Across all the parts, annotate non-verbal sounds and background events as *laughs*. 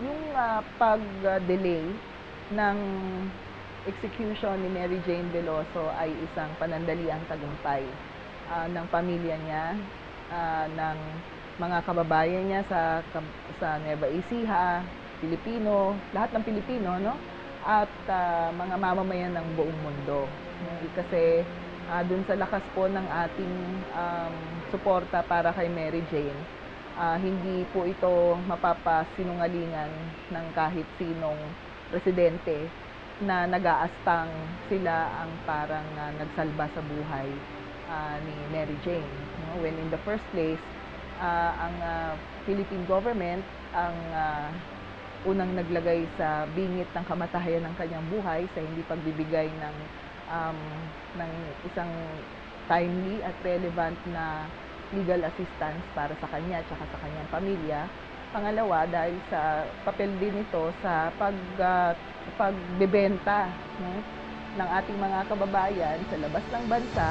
yung ah, pag-delay ng execution ni Mary Jane Veloso ay isang panandaliang tagumpay ah, ng pamilya niya, ah, ng mga kababayan niya sa sa Nueva Ecija, Pilipino, lahat ng Pilipino, no? At ah, mga mamamayan ng buong mundo. Kasi ah, dun sa lakas po ng ating um, suporta para kay Mary Jane, ah, hindi po ito mapapasinungalingan ng kahit sinong presidente na nag-aastang sila ang parang ah, nagsalba sa buhay ah, ni Mary Jane. No? When in the first place, ah, ang ah, Philippine government ang ah, unang naglagay sa bingit ng kamatayan ng kanyang buhay sa hindi pagbibigay ng um, ng isang timely at relevant na legal assistance para sa kanya at sa kanyang pamilya. Pangalawa, dahil sa papel din ito sa pag, ah, pagbebenta no, ng ating mga kababayan sa labas ng bansa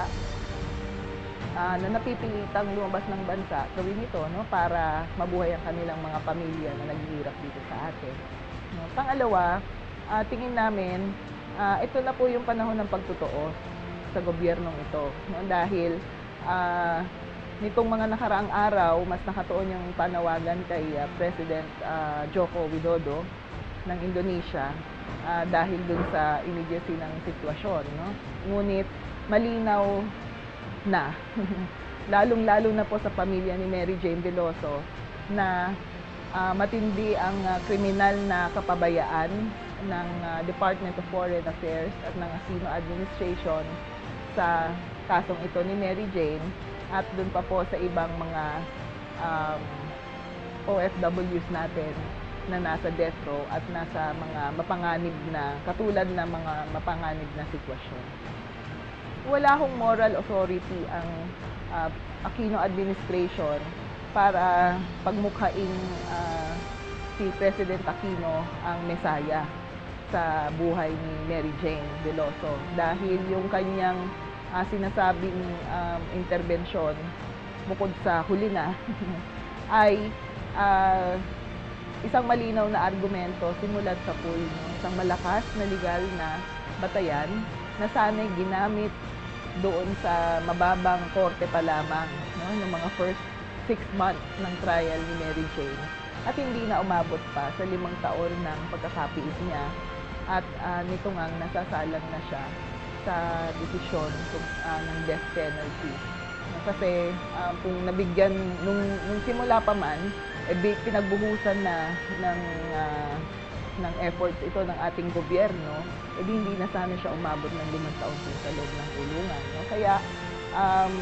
ah, na napipilitang lumabas ng bansa, gawin ito no, para mabuhay ang kanilang mga pamilya na naghihirap dito sa atin. No, pangalawa, ah, tingin namin, ah, ito na po yung panahon ng pagtotoo sa gobyernong ito. No, dahil ah, nitong mga nakaraang araw, mas nakatuon yung panawagan kay ah, President ah, Joko Widodo ng Indonesia ah, dahil dun sa immediacy ng sitwasyon. No? Ngunit malinaw na, *laughs* lalong-lalo na po sa pamilya ni Mary Jane Veloso, na ah, matindi ang ah, kriminal na kapabayaan ng ah, Department of Foreign Affairs at ng Aquino Administration sa kasong ito ni Mary Jane at dun pa po sa ibang mga um, OFWs natin na nasa death row at nasa mga mapanganib na, katulad ng mga mapanganib na sitwasyon. Wala hong moral authority ang uh, Aquino administration para pagmukhaing ah, si President Aquino ang mesaya sa buhay ni Mary Jane Veloso dahil yung kanyang ah, sinasabing um, intervensyon bukod sa huli na *laughs* ay ah, isang malinaw na argumento simulat sa pool, isang malakas na legal na batayan na sana'y ginamit doon sa mababang korte pa lamang no? ng mga first six months ng trial ni Mary Jane. At hindi na umabot pa sa limang taon ng pagkakapiis niya. At ah, nito ngang nasasalang na siya sa desisyon ah, ng death penalty. Kasi ah, kung nabigyan, nung, nung simula pa man, eh, pinagbuhusan na ng, ah, ng efforts ito ng ating gobyerno, eh di hindi na sana siya umabot ng limang taon sa loob ng kulungan. No? Kaya um,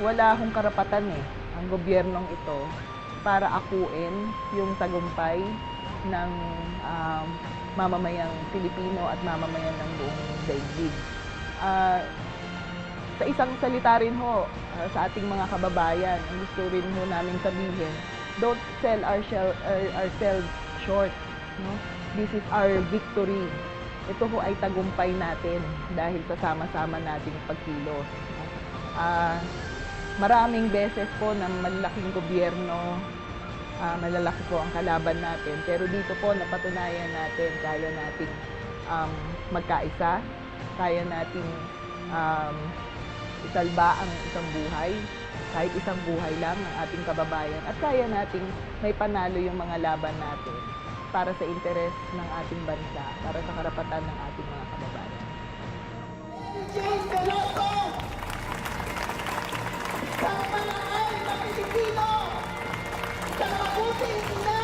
wala akong karapatan eh, ang gobyernong ito para akuin yung tagumpay ng um, mamamayang Pilipino at mamamayan ng buong daigdig. Ah, sa isang salita rin ho, ah, sa ating mga kababayan, ang gusto rin ho namin sabihin, don't sell ourselves, ourselves short. No? This is our victory. Ito ho ay tagumpay natin dahil sa sama-sama nating pagkilos. no? Ah, maraming beses po ng malaking gobyerno, ah, malalaki po ang kalaban natin. Pero dito po napatunayan natin, kaya nating um, magkaisa, kaya nating um, isalba ang isang buhay, kahit isang buhay lang ng ating kababayan, at kaya nating may panalo yung mga laban natin para sa interes ng ating bansa, para sa karapatan ng ating mga kababayan. Sa panahal ng Pilipino! Sa mga puting na